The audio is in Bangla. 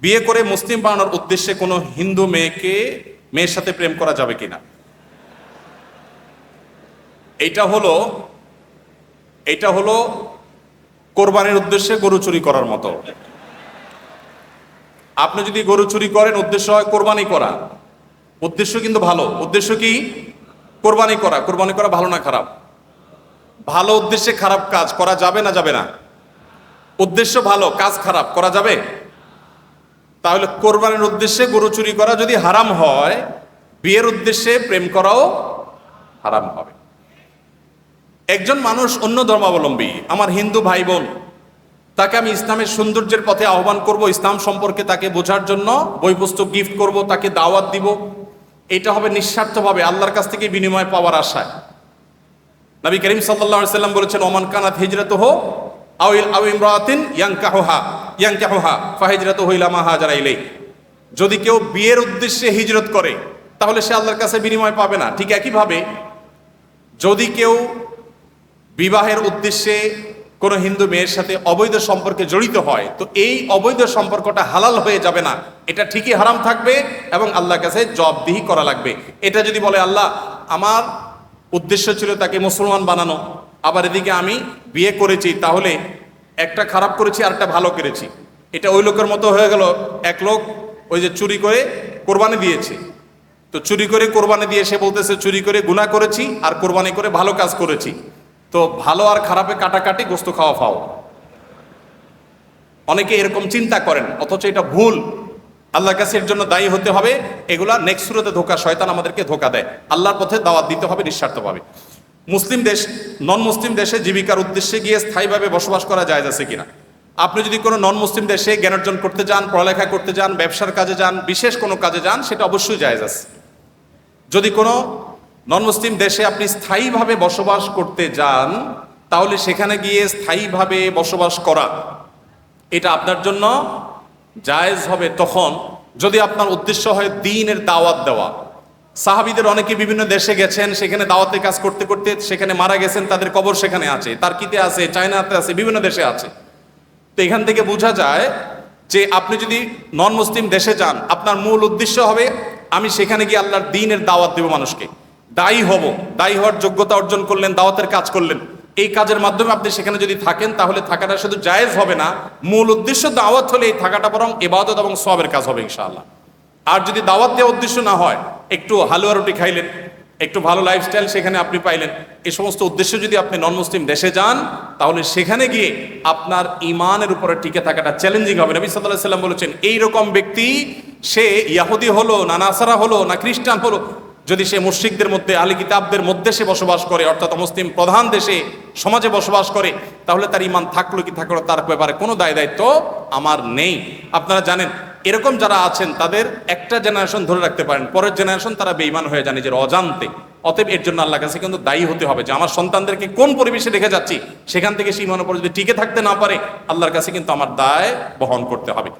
বিয়ে করে মুসলিম বানানোর উদ্দেশ্যে কোনো হিন্দু মেয়েকে, মেয়ের সাথে প্রেম করা যাবে কিনা? এইটা হলো এইটা হলো কোরবানির উদ্দেশ্যে গরু চুরি করার মতো। আপনি যদি গরু চুরি করেন, উদ্দেশ্য হয় কোরবানি করা। উদ্দেশ্য কিন্তু ভালো। উদ্দেশ্য কি? কোরবানি করা। কোরবানি করা ভালো না খারাপ? ভালো উদ্দেশ্যে খারাপ কাজ করা যাবে না যাবে না? উদ্দেশ্য ভালো, কাজ খারাপ, করা যাবে? তাহলে কোরবানির উদ্দেশ্যে গরু চুরি করা যদি হারাম হয়, বিয়ের উদ্দেশ্যে প্রেম করাও হারাম হবে। একজন মানুষ অন্য ধর্মাবলম্বী, আমার হিন্দু ভাই বোন তাকে আমি ইসলামের সৌন্দর্যের পথে আহ্বান করব, ইসলাম সম্পর্কে তাকে বোঝার জন্য বই পুস্তক গিফট করব, তাকে দাওয়াত দিব। এটা হবে নিঃস্বার্থভাবে আল্লাহর কাছ থেকে বিনিময় পাওয়ার আশায় নবী করিম আলাইহি সাল্লাম বলেছেন, ওমান কানাত হিজরত হো আউইল আউ ইমরাতিন ইয়ানকাহুহা। ইয়ানকাহুহা, ফাহিজরাতু ইলা মা হাজারা ইলাই যদি কেউ বিয়ের উদ্দেশ্যে হিজরত করে, তাহলে সে আল্লাহর কাছে বিনিময় পাবে না। ঠিক একইভাবে, যদি কেউ বিবাহের উদ্দেশ্যে কোনো হিন্দু মেয়ের সাথে অবৈধ সম্পর্কে জড়িত হয়, তো এই অবৈধ সম্পর্কটা হালাল হয়ে যাবে না। এটা ঠিকই হারাম থাকবে এবং আল্লাহর কাছে জবদিহি করা লাগবে। এটা যদি বলে, আল্লাহ, আমার উদ্দেশ্য ছিল তাকে মুসলমান বানানো, আবার এদিকে আমি বিয়ে করেছি, তাহলে একটা খারাপ করেছি আর একটা ভালো করেছি। এটা ওই লোকের মতো হয়ে গেল, এক লোক ওই যে চুরি করে কোরবানি দিয়েছে। তো চুরি করে কোরবানি দিয়ে সে বলতেছে, চুরি করে গুনাহ করেছি আর কোরবানি করে ভালো কাজ করেছি। তো ভালো আর খারাপে কাটাকাটি গোস্ত খাওয়া ফাও। অনেকে এরকম চিন্তা করেন, অথচ এটা ভুল। আল্লাহ কাছে এর জন্য দায়ী হতে হবে। এগুলা নেক্সট সুরতে ধোকা, শয়তান আমাদেরকে ধোকা দেয়। আল্লাহর পথে দাওয়াত দিতে হবে, নিঃস্বার্থভাবে। মুসলিম দেশ নন মুসলিম দেশে জীবিকার উদ্দেশ্যে গিয়ে স্থায়ীভাবে বসবাস করা যায় আছে কিনা? আপনি যদি কোনো নন মুসলিম দেশে জ্ঞান অর্জন করতে যান, পড়ালেখা করতে যান, ব্যবসার কাজে যান, বিশেষ কোনো কাজে যান, সেটা অবশ্যই জায়েজ আছে। যদি কোনো নন মুসলিম দেশে আপনি স্থায়ীভাবে বসবাস করতে যান, তাহলে সেখানে গিয়ে স্থায়ীভাবে বসবাস করা, এটা আপনার জন্য জায়েজ হবে তখন যদি আপনার উদ্দেশ্য হয় দিনের দাওয়াত দেওয়া। সাহাবিদের অনেকে বিভিন্ন দেশে গেছেন, সেখানে দাওয়াতের কাজ করতে করতে সেখানে মারা গেছেন, তাদের কবর সেখানে আছে, তার্কিতে আছে, চায়নাতে আছে, বিভিন্ন দেশে আছে। তো এখান থেকে বোঝা যায় যে আপনি যদি নন মুসলিম দেশে যান, আপনার মূল উদ্দেশ্য হবে, আমি সেখানে গিয়ে আল্লাহর দিনের দাওয়াত দেব মানুষকে। দায়ী হব, দায়ী হওয়ার যোগ্যতা অর্জন করলেন, দাওয়াতের কাজ করলেন। এই কাজের মাধ্যমে আপনি সেখানে যদি থাকেন, তাহলে থাকাটা শুধু জায়েজ হবে না, মূল উদ্দেশ্য দাওয়াত হলে এই থাকাটা বরং এবাদত এবং সবের কাজ হবে ইনশাআল্লাহ। আর যদি দাওয়াত দেওয়ার উদ্দেশ্য না হয় একটু হালুয়া রুটি খাইলেন, একটু ভালো লাইফস্টাইল সেখানে আপনি পাইলেন। এই সমস্ত উদ্দেশ্য যদি আপনি নন মুসলিম দেশে যান, তাহলে সেখানে গিয়ে আপনার ইমানের উপরে টিকে থাকাটা চ্যালেঞ্জিং হবে। নবী সাল্লাহ সাল্লাম বলেছেন, এইরকম ব্যক্তি, সে ইয়াহুদি হলো না নাসারা হলো না খ্রিস্টান হলো, যদি সে মুশ্রিকদের মধ্যে আলী কিতাবদের মধ্যে সে বসবাস করে, অর্থাৎ মুসলিম প্রধান দেশে, সমাজে বসবাস করে, তাহলে তার ইমান থাকল কি থাকল তার ব্যাপারে কোনো দায় দায়িত্ব আমার নেই। আপনারা জানেন এরকম যারা আছেন, তাদের একটা জেনারেশন ধরে রাখতে পারেন। পরের জেনারেশন তারা বেইমান হয়ে যায় নিজের অজান্তে। অতএব এর জন্য আল্লাহ কাছে কিন্তু দায়ী হতে হবে যে, আমার সন্তানদেরকে কোন পরিবেশে রেখে যাচ্ছি? সেখান থেকে সেই মনে যদি টিকে থাকতে না পারে, আল্লাহর কাছে কিন্তু আমার দায় বহন করতে হবে।